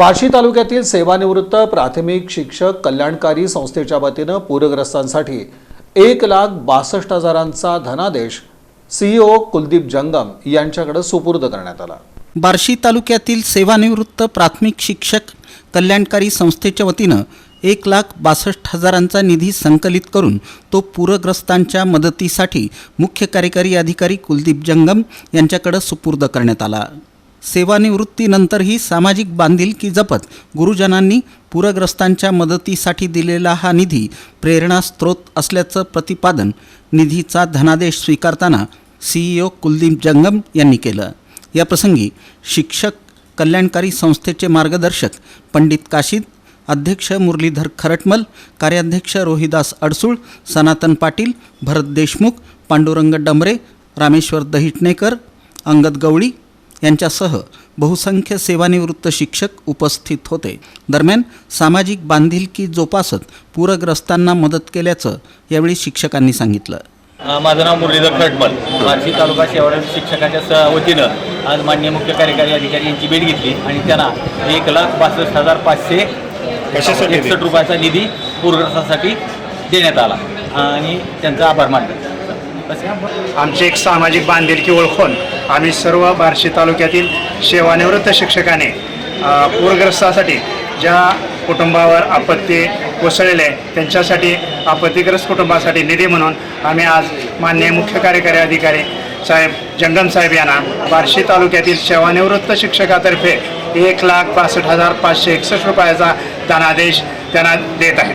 बार्शी तालुक्यातील सेवानिवृत्त प्राथमिक शिक्षक कल्याणकारी संस्थेच्या वतीनं पूरग्रस्तांसाठी एक लाख बासष्ट हजारांचा धनादेश सीईओ कुलदीप जंगम यांच्याकडे सुपूर्द करण्यात आला. बार्शी तालुक्यातील सेवानिवृत्त प्राथमिक शिक्षक कल्याणकारी संस्थेच्या वतीनं एक लाख बासष्ट हजारांचा निधी संकलित करून तो पूरग्रस्तांच्या मदतीसाठी मुख्य कार्यकारी अधिकारी कुलदीप जंगम यांच्याकडे सुपूर्द करण्यात आला. सेवानिवृत्तीनंतरही सामाजिक बांधिलकी जपत गुरुजनांनी पूरग्रस्तांच्या मदतीसाठी दिलेला हा निधी प्रेरणास्त्रोत असल्याचं प्रतिपादन निधीचा धनादेश स्वीकारताना सीईओ कुलदीप जंगम यांनी केलं. याप्रसंगी शिक्षक कल्याणकारी संस्थेचे मार्गदर्शक पंडित काशीद अध्यक्ष मुरलीधर खरटमल कार्याध्यक्ष रोहिदास अडसूळ सनातन पाटील भरत देशमुख पांडुरंग डंबरे रामेश्वर दहिटणेकर अंगद गवळी यांच्यासह बहुसंख्य सेवानिवृत्त शिक्षक उपस्थित होते. दरम्यान सामाजिक बांधिलकी जोपासत पूरग्रस्तांना मदत केल्याचं यावेळी शिक्षकांनी सांगितलं. माझं नाव मुरलीधर खटमल. बार्शी तालुका सेवा शिक्षकाच्या वतीनं आज माननीय मुख्य कार्यकारी अधिकारी यांची भेट घेतली आणि त्यांना एक लाख बासष्ट हजार पाचशे एकसष्ट रुपयाचा निधी पूरग्रस्तांसाठी देण्यात आला. आणि त्यांचा आभार मानले. आमची एक सामाजिक बांधिलकी ओळखून आम्ही सर्व बार्शी तालुक्यातील सेवानिवृत्त शिक्षकाने पूरग्रस्तासाठी ज्या कुटुंबावर आपत्ती कोसळलेले आहे, त्यांच्यासाठी आपत्तीग्रस्त कुटुंबासाठी निधी म्हणून आम्ही आज माननीय मुख्य कार्यकारी अधिकारी साहेब जंगम साहेब यांना बार्शी तालुक्यातील सेवानिवृत्त शिक्षकातर्फे एक लाख बासष्ट हजार पाचशे एकसष्ट रुपयाचा धनादेश त्यांना देत आहे.